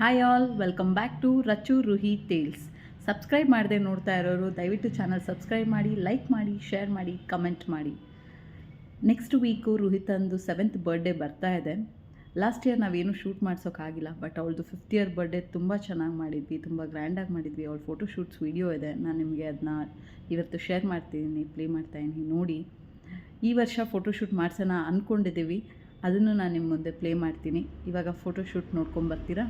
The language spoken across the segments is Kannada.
Hi all welcome back to Rachu Ruhi tales subscribe ಮಾಡದೆ ನೋಡ್ತಾ ಇರೋರು, ದಯವಿಟ್ಟು ಚಾನಲ್ ಸಬ್ಸ್ಕ್ರೈಬ್ ಮಾಡಿ ಲೈಕ್ ಮಾಡಿ ಶೇರ್ ಮಾಡಿ ಕಮೆಂಟ್ ಮಾಡಿ. ನೆಕ್ಸ್ಟ್ ವೀಕು ರುಹಿತಂದು ಸೆವೆಂತ್ ಬರ್ಡೇ ಬರ್ತಾ ಇದೆ. ಲಾಸ್ಟ್ ಇಯರ್ ನಾವೇನು ಶೂಟ್ ಮಾಡ್ಸೋಕ್ಕಾಗಿಲ್ಲ ಬಟ್ ಅವಳದು ಫಿಫ್ತ್ ಇಯರ್ ಬರ್ಡೇ ತುಂಬ ಚೆನ್ನಾಗಿ ಮಾಡಿದ್ವಿ, ತುಂಬ ಗ್ರ್ಯಾಂಡಾಗಿ ಮಾಡಿದ್ವಿ. ಅವಳ ಫೋಟೋ ಶೂಟ್ಸ್ ವೀಡಿಯೋ ಇದೆ, ನಾನು ನಿಮಗೆ ಅದನ್ನ ಇವತ್ತು ಶೇರ್ ಮಾಡ್ತಿದ್ದೀನಿ ಪ್ಲೇ ಮಾಡ್ತಾಯಿದ್ದೀನಿ ನೋಡಿ. ಈ ವರ್ಷ ಫೋಟೋಶೂಟ್ ಮಾಡ್ಸೋಣ ಅಂದ್ಕೊಂಡಿದ್ದೀವಿ ಅದನ್ನು ನಾನು ನಿಮ್ಮ ಮುಂದೆ ಪ್ಲೇ ಮಾಡ್ತೀನಿ. ಇವಾಗ ಫೋಟೋಶೂಟ್ ನೋಡ್ಕೊಂಬರ್ತೀರಾ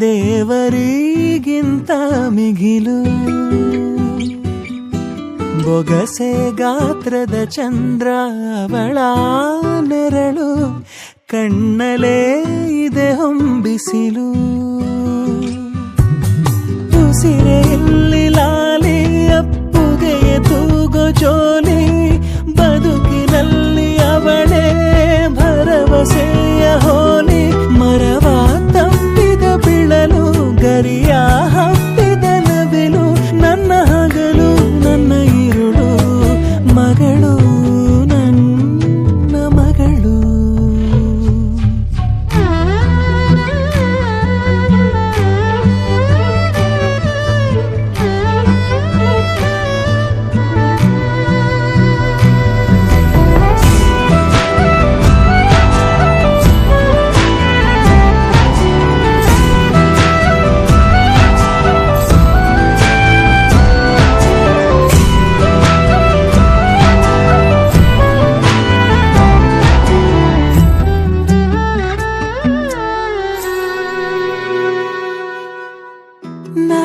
ದೇವರಿಗಿಂತ ಮಿಗಿಲು. ಬೊಗಸೆ ಗಾತ್ರದ ಚಂದ್ರ ಅವಳ ನೆರಳು ಕಣ್ಣಲೇ ಇದೆ ಹೊಂಬಿಸಿಲು. ಉಸಿರೆಯಲ್ಲಿ